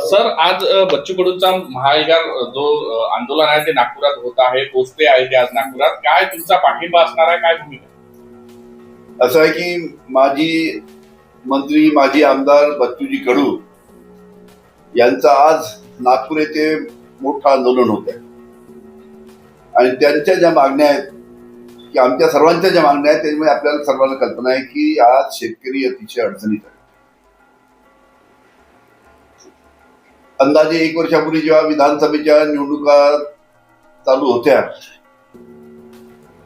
Sir आज बच्चू कडूंचा महाएगार जो आंदोलन आहे ते नागपुरात होत आहे पोचते आहे ते आज नागपुरात. काय तुमचा पाठिंबा असणार आहे काय भूमिका असं आहे की माजी मंत्री माजी आमदार बच्चूजी कडू यांचा आज नागपूर येथे मोठं आंदोलन होत आहे आणि त्यांच्या ज्या मागण्या आहेत की आमच्या सर्वांच्या ज्या मागण्या आहेत त्याच्यामुळे आपल्याला सर्वांना कल्पना आहे की आज शेतकरी अतिशय अडचणीत आहे अंदाजे एक वर्षापूर्वी जेव्हा विधानसभेच्या निवडणुका चालू होत्या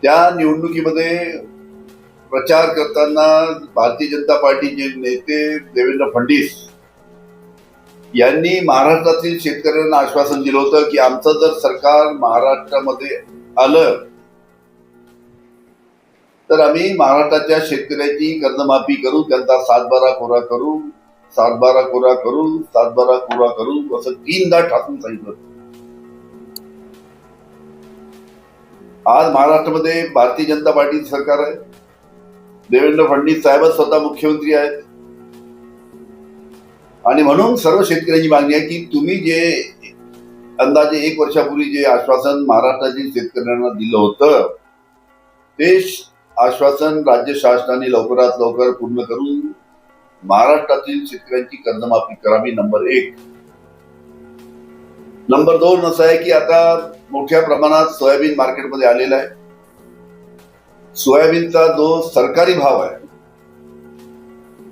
त्या निवडणुकीमध्ये प्रचार करताना भारतीय जनता पार्टीचे नेते देवेंद्र फडणवीस यांनी महाराष्ट्रातील शेतकऱ्यांना आश्वासन दिलं होतं की आमचं जर सरकार महाराष्ट्रामध्ये आलं तर आम्ही महाराष्ट्राच्या शेतकऱ्याची कर्जमाफी करू त्यांचा सातबारा कोरा करू सातबारा कोरा करू सातबारा कोरा करू असं तीनदा ठासून सांगितलं. आज महाराष्ट्रामध्ये भारतीय जनता पार्टी सरकार आहे. देवेंद्र फडणवीस साहेबच स्वतः मुख्यमंत्री आहेत. आणि म्हणून सर्व शेतकऱ्यांची मागणी आहे की तुम्ही जे अंदाजे एक वर्षापूर्वी जे आश्वासन महाराष्ट्रातील शेतकऱ्यांना दिलं होतं ते आश्वासन राज्य शासनाने लवकरात लवकर पूर्ण करून महाराष्ट्रातील शेतकऱ्यांची कर्जमाफी करावी नंबर एक. नंबर दोन असं आहे की आता मोठ्या प्रमाणात सोयाबीन मार्केटमध्ये आलेला आहे. सोयाबीनचा जो सरकारी भाव आहे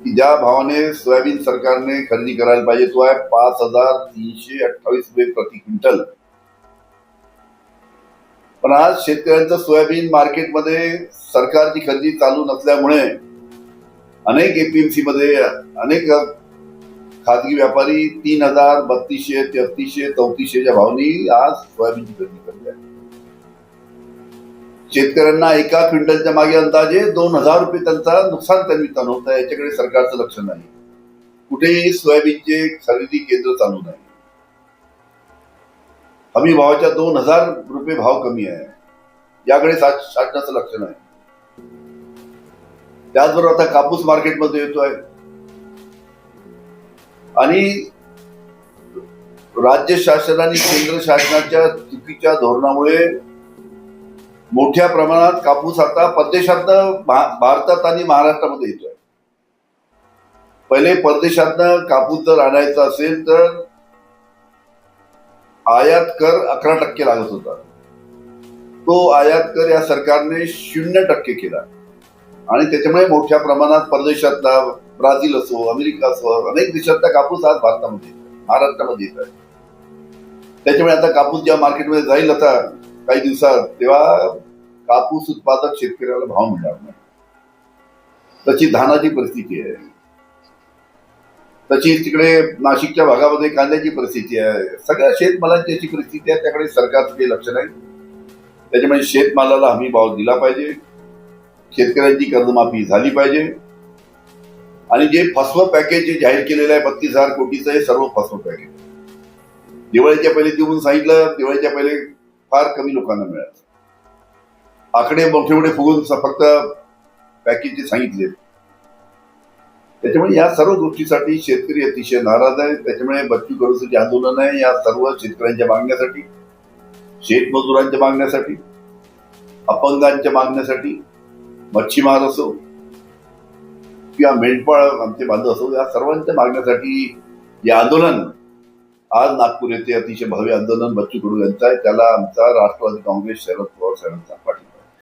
की ज्या भावाने सोयाबीन सरकारने खरेदी करायला पाहिजे तो आहे पाच हजार तीनशे अठ्ठावीस रुपये प्रति क्विंटल. पण आज शेतकऱ्यांचं सोयाबीन मार्केटमध्ये सरकारची खरेदी चालू नसल्यामुळे अनेक एपीएमसी मध्ये अनेक खाजगी व्यापारी तीन हजार बत्तीसशे तेहतीसशे चौतीसशेच्या भावनी आज सोयाबीनची खरेदी करत आहे शेतकऱ्यांना एका क्विंटलच्या मागे अंदाजे दोन हजार रुपये त्यांचा नुकसान त्यांनी चालवत आहे. याच्याकडे सरकारचं लक्ष नाही. कुठेही सोयाबीनचे खरेदी केंद्र चालू नाही. हमी भावाच्या दोन हजार रुपये भाव कमी आहे. याकडे सा- शासनाचं लक्ष नाही. त्याचबरोबर आता कापूस मार्केटमध्ये येतोय. आणि राज्य शासन आणि केंद्र शासनाच्या चुकीच्या धोरणामुळे मोठ्या प्रमाणात कापूस आता परदेशातनं भारतात आणि महाराष्ट्रामध्ये येतोय. पहिले परदेशातनं कापूस जर आणायचा असेल तर आयात कर अकरा टक्के लागत होता. तो आयात कर या सरकारने शून्य टक्के केला. आणि त्याच्यामुळे मोठ्या प्रमाणात परदेशातला ब्राझील असो अमेरिका असो अनेक देशातला कापूस आज भारतामध्ये महाराष्ट्रामध्ये येत आहे. त्याच्यामुळे आता कापूस जेव्हा मार्केटमध्ये जाईल आता काही दिवसात तेव्हा कापूस उत्पादक शेतकऱ्याला भाव मिळणार नाही. तशी धानाची परिस्थिती आहे. तशी तिकडे नाशिकच्या भागामध्ये कांद्याची परिस्थिती आहे. सगळ्या शेतमालांची अशी परिस्थिती आहे त्याकडे सरकारचं काही लक्ष नाही. त्याच्यामुळे शेतमालाला हमी भाव दिला पाहिजे. शेतकऱ्यांची कर्जमाफी झाली पाहिजे. आणि जे फसवं पॅकेज जे जाहीर केलेलं आहे बत्तीस हजार कोटीचं हे सर्व फसवं पॅकेज दिवाळीच्या पहिले देऊन सांगितलं दिवाळीच्या पहिले फार कमी लोकांना मिळालं. आकडे मोठे मोठे फुगून फक्त पॅकेजचे सांगितले. त्याच्यामुळे या सर्व गोष्टीसाठी शेतकरी अतिशय नाराज आहे. त्याच्यामुळे बच्चू कडूचं जे आंदोलन आहे या सर्व शेतकऱ्यांच्या मागण्यासाठी शेतमजुरांच्या मागण्यासाठी अपंगांच्या मागण्यासाठी मच्छीमार असो किंवा मेंढपाळ आमचे बांधव असो या सर्वांच्या मागण्यासाठी हे आंदोलन आज नागपूर येथे अतिशय भव्य आंदोलन बच्चू कडू यांचं आहे. त्याला आमचा राष्ट्रवादी काँग्रेस शरद पवार साहेबांचा पाठिंबा.